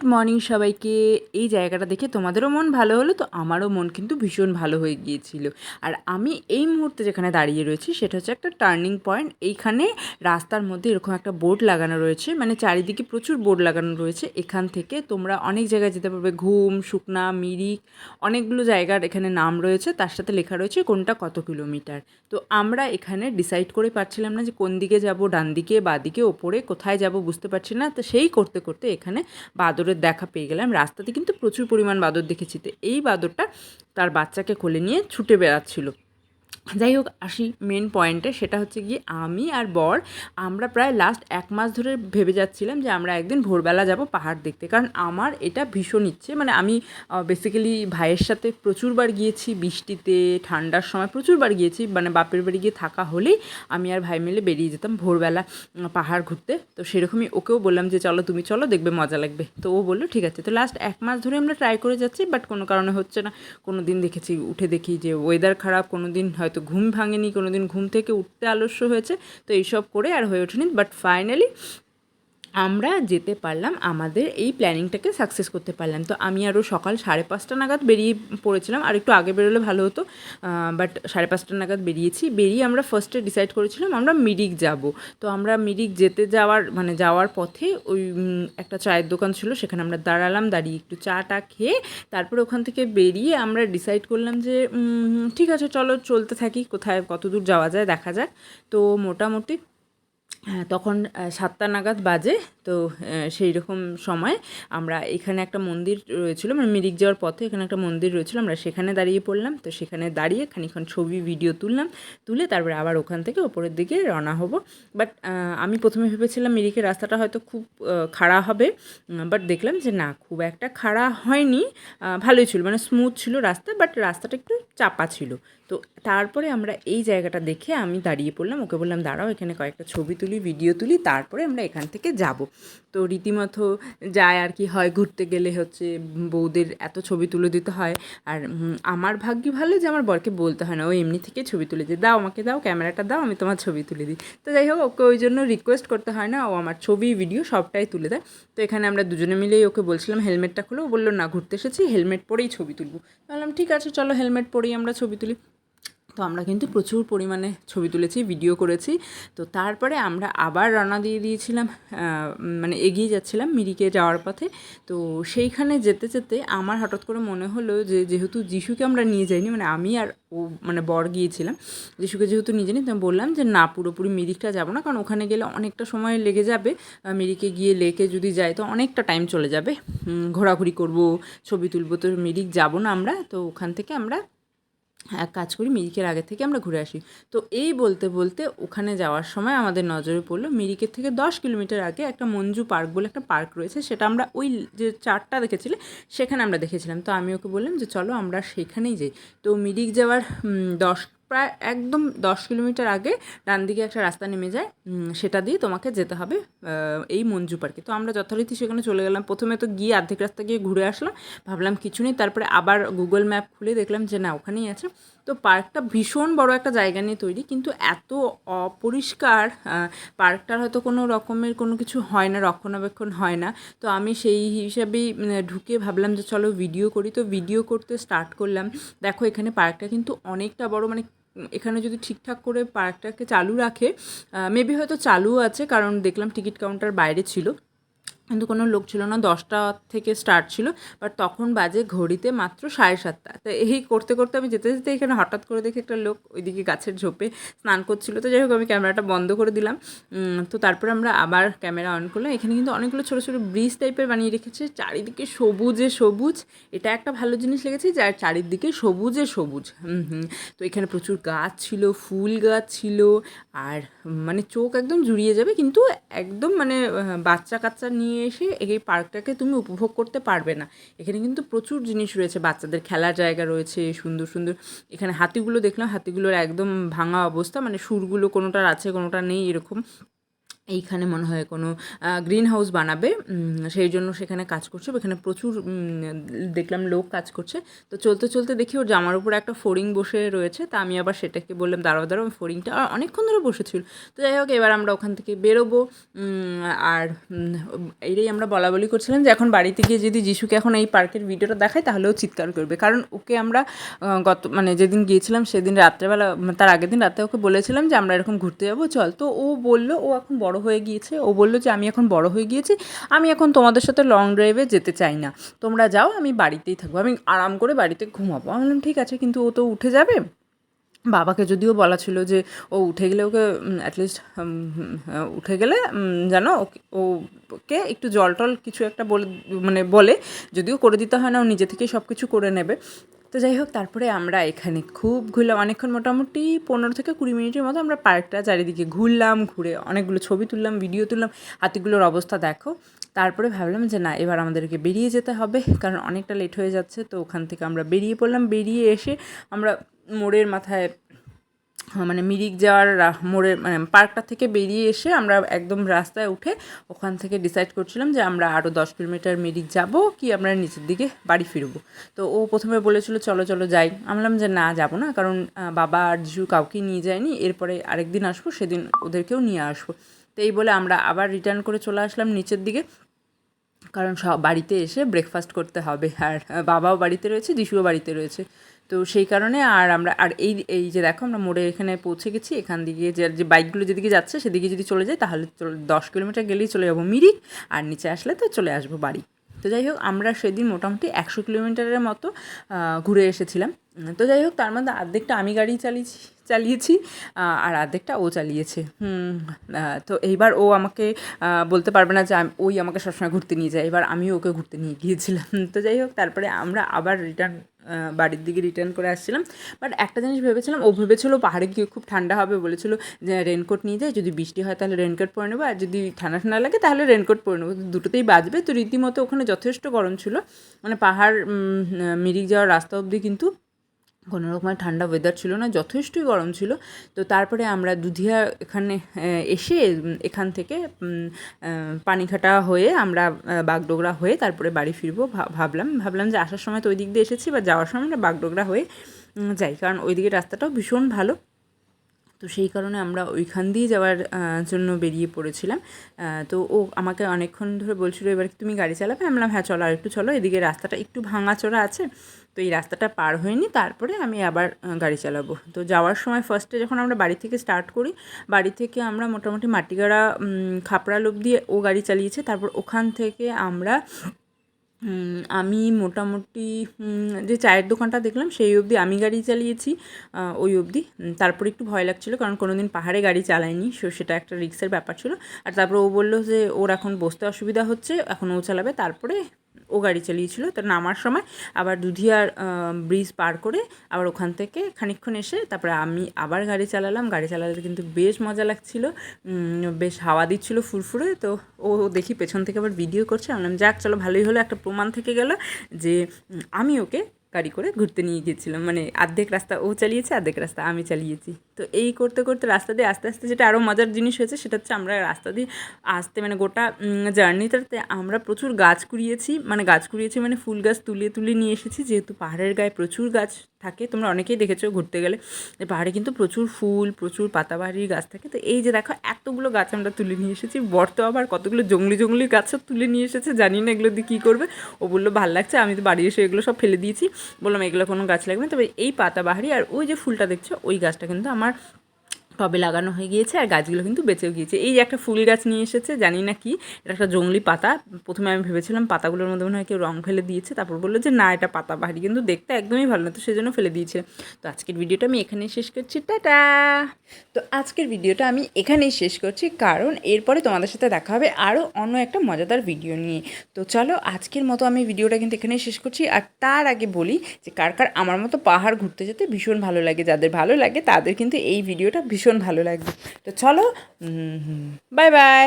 Good morning সবাইকে। এই জায়গাটা দেখে তোমাদেরও মন ভালো হলো, তো আমারও মন কিন্তু ভীষণ ভালো হয়ে গিয়েছিল। আর আমি এই মুহূর্তে যেখানে দাঁড়িয়ে রয়েছি, সেটা হচ্ছে একটা টার্নিং পয়েন্ট এইখানে রাস্তার মধ্যে এরকম একটা বোর্ড লাগানো রয়েছে মানে চারিদিকে প্রচুর বোর্ড লাগানো রয়েছে। এখান থেকে তোমরা অনেক জায়গায় যেতে পারবে, ঘুম, শুকনা, মিরিক, অনেকগুলো জায়গার এখানে নাম রয়েছে। তার সাথে লেখা রয়েছে, কোনটা কত কিলোমিটার? তো আমরা এখানে ডিসাইড করে পারছিলাম না যে কোন দিকে যাব, ডান দিকে, বা দিকে, ওপরে, কোথায় যাব বুঝতে পারছি না। তো সেই করতে করতে এখানে বাদরের দেখা পেয়ে গেলাম। রাস্তাতে কিন্তু প্রচুর পরিমাণ বাদর দেখেছি। তো এই বাদরটা তার বাচ্চাকে কোলে নিয়ে ছুটে বেড়াচ্ছিল। যাই হোক, আসি মেন পয়েন্টে সেটা হচ্ছে গিয়ে আমি আর বর, আমরা প্রায় লাস্ট এক মাস ধরে ভেবে যাচ্ছিলাম যে আমরা একদিন ভোরবেলা যাব পাহাড় দেখতে। কারণ আমার এটা ভীষণ ইচ্ছে মানে আমি বেসিক্যালি ভাইয়ের সাথে প্রচুরবার গিয়েছি বৃষ্টিতে, ঠান্ডার সময় প্রচুরবার গিয়েছি মানে বাপের বাড়ি গিয়ে থাকা হলেই আমি আর ভাই মিলে বেরিয়ে যেতাম ভোরবেলা পাহাড় ঘুরতে। তো সেরকমই ওকেও বললাম যে, চলো তুমি চলো, দেখবে মজা লাগবে। তো ও বলল, ঠিক আছে। তো লাস্ট এক মাস ধরে আমরা ট্রাই করে যাচ্ছি বাট কোনো কারণে হচ্ছে না। কোনো দিন দেখেছি, উঠে দেখি যে ওয়েদার খারাপ, কোনো দিন হয়তো ঘুম ভাঙেনি কোনো দিন ঘুম থেকে উঠতে আলস্য হয়েছে, তো এইসব করে আর হয়ে ওঠেনি। বাট ফাইনালি আমরা যেতে পারলাম, আমাদের এই প্ল্যানিংটাকে সাকসেস করতে পারলাম। তো আমি আরও সকাল সাড়ে পাঁচটা নাগাদ বেরিয়ে পড়েছিলাম, আর একটু আগে বেরোলে ভালো হতো বাট সাড়ে পাঁচটা নাগাদ বেরিয়েছি। বেরিয়ে আমরা ফার্স্টে ডিসাইড করেছিলাম আমরা মিরিক যাব। তো আমরা মিরিক যেতে যাওয়ার মানে যাওয়ার পথে ওই একটা চায়ের দোকান ছিল, সেখানে আমরা দাঁড়ালাম, দাঁড়িয়ে একটু চা টা খেয়ে তারপরে ওখান থেকে বেরিয়ে আমরা ডিসাইড করলাম যে ঠিক আছে, চলো চলতে থাকি, কোথায় কত দূর যাওয়া যায়, দেখা যাক। তো মোটামুটি তখন সাতটা নাগাদ বাজে। তো সেই রকম সময় আমরা এখানে একটা মন্দির রয়েছিল মানে মিরিক যাওয়ার পথে এখানে একটা মন্দির রয়েছিল, আমরা সেখানে দাঁড়িয়ে পড়লাম। তো সেখানে দাঁড়িয়ে খানিক্ষণ ছবি, ভিডিও তুললাম, তুলে তারপরে আবার ওখান থেকে ওপরের দিকে রওনা হব। বাট আমি প্রথমে ভেবেছিলাম মিরিকের রাস্তাটা হয়তো খুব খাড়া হবে বাট দেখলাম যে না, খুব একটা খাড়া হয়নি। ভালোই ছিল মানে স্মুথ ছিল রাস্তা, বাট রাস্তাটা একটু চাপা ছিল। তো তারপরে আমরা এই জায়গাটা দেখে আমি দাঁড়িয়ে পড়লাম, ওকে বললাম, দাঁড়াও, এখানে কয়েকটা ছবি তুলি ভিডিও তুলি, তারপরে আমরা এখান থেকে যাব। তো রীতিমতো যায় আর কি, হয় ঘুরতে গেলে হচ্ছে বউদের এত ছবি তুলে দিতে হয়। আর আমার ভাগ্য ভালো যে আমার বরকে বলতে হয় না, ও এমনি থেকে ছবি তুলে দিয়ে, দাও, আমাকে দাও, ক্যামেরাটা দাও, আমি তোমার ছবি তুলে দিই। তো যাই হোক, ওকে ওই জন্য রিকোয়েস্ট করতে হয় না, ও আমার ছবি ভিডিও সবটাই তুলে দেয়। তো এখানে আমরা দুজনে মিলেই ওকে বলছিলাম, হেলমেটটা খুলে। ও বলল, না, ঘুরতে এসেছি, হেলমেট পরেই ছবি তুলবো। বললাম, ঠিক আছে, চলো, হেলমেট পরেই আমরা ছবি তুলি। তো আমরা কিন্তু প্রচুর পরিমাণে ছবি তুলেছি ভিডিও করেছি। তো তারপরে আমরা আবার রওনা দিয়ে দিয়েছিলাম মানে এগিয়ে যাচ্ছিলাম মিরিকে যাওয়ার পথে। তো সেইখানে যেতে যেতে আমার হঠাৎ করে মনে হলো যে যেহেতু যিশুকে আমরা নিয়ে যাইনি মানে আমি আর ও মানে বর গিয়েছিলাম, যিশুকে যেহেতু নিয়ে যাইনি, তো বললাম যে না, পুরোপুরি মিরিকটা যাব না, কারণ ওখানে গেলে অনেকটা সময় লেগে যাবে। মিরিকে গিয়ে লেকে যদি যাই তো অনেকটা টাইম চলে যাবে। ঘোরাঘুরি করব, ছবি তুলবো, তো মিরিক যাব না আমরা, তো ওখান থেকে আমরা এক কাজ করি, মিরিকের আগে থেকে আমরা ঘুরে আসি। তো এই বলতে বলতে ওখানে যাওয়ার সময় আমাদের নজরে পড়ল, মিরিকের থেকে দশ কিলোমিটার আগে একটা মঞ্জু পার্ক বলে একটা পার্ক রয়েছে, সেটা আমরা ওই যে চারটা দেখেছিলে, সেখানে আমরা দেখেছিলাম। তো আমি ওকে বললাম যে, চলো আমরা সেখানেই যাই। তো মিরিক যাওয়ার দশ প্রায় একদম দশ কিলোমিটার আগে ডান দিকে একটা রাস্তা নেমে যায়। সেটা দিয়ে তোমাকে যেতে হবে এই মঞ্জু পার্কে। তো আমরা যথারীতি সেখানে চলে গেলাম। প্রথমে তো গিয়ে অর্ধেক রাস্তা গিয়ে ঘুরে আসলাম। ভাবলাম কিছু নেই। তারপরে আবার গুগল ম্যাপ খুলে দেখলাম যে না ওখানেই আছে। তো পার্কটা ভীষণ বড় একটা জায়গা নিয়ে তৈরি কিন্তু এত অপরিষ্কার পার্কটার হয়তো কোনো রকমের কোনো কিছু হয় না রক্ষণাবেক্ষণ হয় না। তো আমি সেই হিসাবেই মানে, ঢুকে ভাবলাম যে চলো ভিডিও করি। তো ভিডিও করতে স্টার্ট করলাম। দেখো এখানে পার্কটা কিন্তু অনেকটা বড় মানে এখানে যদি ঠিকঠাক করে পার্কটাকে চালু রাখে মেবি হয়তো চালু আছে, কারণ দেখলাম টিকিট কাউন্টার বাইরে ছিল। কিন্তু কোনো লোক ছিল না, দশটা থেকে স্টার্ট ছিল বাট তখন বাজে ঘড়িতে মাত্র সাড়ে সাতটা। তো এই করতে করতে আমি যেতে যেতে এখানে হঠাৎ করে দেখি একটা লোক ওইদিকে গাছের ঝোপে স্নান করছিল। তো যাই হোক, আমি ক্যামেরাটা বন্ধ করে দিলাম। তো তারপরে আমরা আবার ক্যামেরা অন করলাম। এখানে কিন্তু অনেকগুলো ছোটো ছোটো ব্রিজ টাইপের বানিয়ে রেখেছে। চারিদিকে সবুজে সবুজ। এটা একটা ভালো জিনিস লেগেছে যার চারিদিকে সবুজে সবুজ। তো এখানে প্রচুর গাছ ছিল, ফুল গাছ ছিল, আর মানে চোখ একদম জুড়িয়ে যাবে, কিন্তু একদম মানে বাচ্চা কাচ্চা নিয়ে এসে এই পার্কটাকে তুমি উপভোগ করতে পারবে না। এখানে কিন্তু প্রচুর জিনিস রয়েছে, বাচ্চাদের খেলার জায়গা রয়েছে, সুন্দর সুন্দর। এখানে হাতিগুলো দেখলাম, হাতিগুলোর একদম ভাঙা অবস্থা মানে সুরগুলো কোনোটার আছে, কোনোটা নেই, এরকম। এইখানে মনে হয় কোনো গ্রিন হাউস বানাবে সেই জন্য সেখানে কাজ করছে, এখানে প্রচুর দেখলাম লোক কাজ করছে। তো চলতে চলতে দেখি ওর জামার উপরে একটা ফড়িং বসে রয়েছে, তা আমি আবার সেটাকে বললাম, দাঁড়াও দাঁড়াও আর অনেকক্ষণ ধরে বসেছিল। তো যাই হোক, এবার আমরা ওখান থেকে বেরোবো আর এইটাই আমরা বলা বলি করছিলাম যে এখন বাড়িতে গিয়ে যদি যিশুকে এখন এই পার্কের ভিডিওটা দেখাই তাহলেও চিৎকার করবে। কারণ ওকে আমরা গত মানে যেদিন গিয়েছিলাম, সেদিন রাত্রেবেলা, তার আগের দিন রাতে ওকে বলেছিলাম যে আমরা এরকম ঘুরতে যাব, চল। তো ও বলল, ও এখন বড় হয়ে গিয়েছে। ও বলল যে, আমি এখন বড় হয়ে গিয়েছি। আমি এখন তোমাদের সাথে লং ড্রাইভে যেতে চাই না। তোমরা যাও, আমি বাড়িতেই থাকব। আমি আরাম করে বাড়িতে ঘুমাবো। আমি বললাম, ঠিক আছে, কিন্তু ও তো উঠে যাবে। বাবাকে যদিও বলা ছিল যে, ও উঠে গেলে ওকে অ্যাটলিস্ট উঠে গেলে যেন ওকে- একটু জল টল কিছু একটা বলে মানে বলে। যদিও করে দিতে হয় না, ও নিজে থেকেই সব কিছু করে নেবে। তো যাই হোক, তারপরে আমরা এখানে খুব ঘুরলাম। অনেকক্ষণ মোটামুটি পনেরো থেকে কুড়ি মিনিটের মতো আমরা পার্কটা চারিদিকে ঘুরলাম, ঘুরে অনেকগুলো ছবি তুললাম ভিডিও তুললাম। হাতিগুলোর অবস্থা দেখো। তারপরে ভাবলাম যে না, এবার আমাদেরকে বেরিয়ে যেতে হবে, কারণ অনেকটা লেট হয়ে যাচ্ছে। তো ওখান থেকে আমরা বেরিয়ে পড়লাম। বেরিয়ে এসে আমরা মোড়ের মাথায় মানে মিরিক যাওয়ার মোড়ের মানে পার্কটা থেকে বেরিয়ে এসে আমরা একদম রাস্তায় উঠে ওখান থেকে ডিসাইড করছিলাম যে আমরা আরও দশ কিলোমিটার মিরিক যাব কি আমরা নিচের দিকে বাড়ি ফিরবো। তো ও প্রথমে বলেছিল, চলো চলো, যাই। আমি বললাম যে, না, যাব না, কারণ বাবা আর যিশু কাউকেই নিয়ে যায়নি। এরপরে আরেকদিন আসব, সেদিন ওদেরকেও নিয়ে আসব। তো এই বলে আমরা আবার রিটার্ন করে চলে আসলাম নিচের দিকে। কারণ সব বাড়িতে এসে ব্রেকফাস্ট করতে হবে। আর বাবাও বাড়িতে রয়েছে, যিশুও বাড়িতে রয়েছে। তো সেই কারণে আর আমরা, আর এই এই যে দেখো আমরা মোড়ে এখানে পৌঁছে গেছি, এখান দিকে যে যে বাইকগুলো যেদিকে যাচ্ছে সেদিকে যদি চলে যায় তাহলে দশ কিলোমিটার গেলেই চলে যাব মিরিক, আর নিচে আসলে তো চলে আসব বাড়ি। তো যাই হোক আমরা সেদিন মোটামুটি একশো কিলোমিটারের মতো ঘুরে এসেছিলাম। তো যাই হোক তার মধ্যে অর্ধেকটা আমি গাড়ি চালিয়েছি চালিয়েছি আর অর্ধেকটা ও চালিয়েছে। তো এইবার ও আমাকে বলতে পারবে না যে আম- ওই আমাকে সবসময় ঘুরতে নিয়ে যায়, এবার আমিও ওকে ঘুরতে নিয়ে গিয়েছিলাম। তো যাই হোক তারপরে আমরা আবার রিটার্ন বাড়ির দিকে রিটার্ন করে আসছিলাম। বাট একটা জিনিস ভেবেছিলাম, ও ভেবেছিল পাহাড়ে গিয়ে খুব ঠান্ডা হবে, বলেছিল যে রেনকোট নিয়ে যায় যদি বৃষ্টি হয় তাহলে রেনকোট পরে নেব, আর যদি ঠান্ডা ঠান্ডা লাগে তাহলে রেনকোট পরে নেব। দুটোতেই বাজবে, তো রীতিমতো ওখানে যথেষ্ট গরম ছিল। মানে পাহাড় মিরিক যাওয়ার রাস্তা অবধি কিন্তু কোনো রকমের ঠান্ডা ওয়েদার ছিল না, যথেষ্টই গরম ছিল। তো তারপরে আমরা দুধিয়া এখানে এসে এখান থেকে পানিঘাটা হয়ে আমরা বাগডোগরা হয়ে তারপরে বাড়ি ফিরবো ভাবলাম। ভাবলাম যে আসার সময় তো ওই দিক দিয়ে এসেছি, বা যাওয়ার সময় আমরা বাগডোগরা হয়ে যাই। কারণ ওইদিকে রাস্তাটাও ভীষণ ভালো। তো সেই কারণে আমরা ওইখান দিয়ে যাওয়ার জন্য বেরিয়ে পড়েছিলাম। তো ও আমাকে অনেকক্ষণ ধরে বলছিল এবার তুমি গাড়ি চালাবে? আমি বললাম হ্যাঁ চলো আর একটু চলো। এদিকে রাস্তাটা একটু ভাঙাচোরা আছে তো এই রাস্তাটা পার হয়নি। তারপরে আমি আবার গাড়ি চালাবো। তো যাওয়ার সময় ফার্স্টে যখন আমরা বাড়ি থেকে স্টার্ট করি বাড়ি থেকে আমরা মোটামুটি মাটিগাড়া উম, খাপড়াল অব্দি ও গাড়ি চালিয়েছে। তারপর ওখান থেকে আমরা আমি মোটামুটি যে চায়ের দোকানটা দেখলাম সেই অবধি আমি গাড়ি চালিয়েছি ওই অবধি। তারপরে একটু ভয় লাগছিল কারণ কোনো দিন পাহাড়ে গাড়ি চালায়নি, সো সেটা একটা রিক্সের ব্যাপার ছিল। আর তারপর ও বলল যে, ওর এখন বসতে অসুবিধা হচ্ছে, এখন ও চালাবে। তারপরে ও গাড়ি চালিয়েছিল তো নামার সময় আবার দুধিয়ার ব্রিজ পার করে আবার ওখান থেকে খানিক্ষণ এসে তারপরে আমি আবার গাড়ি চালালাম। গাড়ি চালাতে কিন্তু বেশ মজা লাগছিল বেশ হাওয়া দিচ্ছিল ফুরফুরে। তো ও দেখি পেছন থেকে আবার ভিডিও করছে। আমি যাক, চলো ভালোই হলো। একটা প্রমাণ থেকে গেল যে আমি ওকে গাড়ি করে ঘুরতে নিয়ে গিয়েছিলাম মানে অর্ধেক রাস্তা ও চালিয়েছে, অর্ধেক রাস্তা আমি চালিয়েছি। তো এই করতে করতে রাস্তা দিয়ে আস্তে আস্তে যেটা আরও মজার জিনিস হয়েছে, সেটা হচ্ছে আমরা রাস্তা দিয়ে আসতে মানে গোটা জার্নিটাতে আমরা প্রচুর গাছ কুড়িয়েছি। মানে গাছ কুড়িয়েছি মানে ফুল গাছ তুলে তুলে নিয়ে এসেছি। যেহেতু পাহাড়ের গায়ে প্রচুর গাছ থাকে। তোমরা অনেকেই দেখেছ ঘুরতে গেলে পাহাড়ে কিন্তু প্রচুর ফুল, প্রচুর পাতাবাহারি গাছ থাকে। তো এই যে দেখো, এতগুলো গাছ আমরা তুলে নিয়ে এসেছি। বর তো আবার কতগুলো জঙ্গলি জঙ্গলি গাছও তুলে নিয়ে এসেছে, জানি না এগুলো দিয়ে কী করবে। ও বলল, ভালো লাগছে, আমি তো বাড়ি এসে এগুলো সব ফেলে দিয়েছি। বললাম, এগুলো কোনো গাছ লাগবে না। তবে এই পাতাবাহারি আর ওই যে ফুলটা দেখছ, ওই গাছটা কিন্তু আমার টবে লাগানো হয়ে গিয়েছে আর গাছগুলো কিন্তু বেঁচেও গিয়েছে। এই যে একটা ফুল গাছ নিয়ে এসেছে, জানি না কি, এটা একটা জঙ্গলি পাতা। প্রথমে আমি ভেবেছিলাম পাতাগুলোর মধ্যে মনে হয় কেউ রং ফেলে দিয়েছে, তারপর বলল যে না, এটা পাতা বাহারি, কিন্তু দেখতে একদমই ভালো না, তো সেজন্য ফেলে দিয়েছে। তো আজকের ভিডিওটা আমি এখানেই শেষ করছি, টাটা! তো আজকের ভিডিওটা আমি এখানেই শেষ করছি, কারণ এরপরে তোমাদের সাথে দেখা হবে আরও অন্য একটা মজাদার ভিডিও নিয়ে। তো চলো, আজকের মতো আমি ভিডিওটা কিন্তু এখানেই শেষ করছি, আর তার আগে বলি যে কার কার আমার মতো পাহাড় ঘুরতে যেতে ভীষণ ভালো লাগে, যাদের ভালো লাগে তাদের কিন্তু এই ভিডিওটা ভীষণ ভালো লাগবে। তো চলো বাই বাই।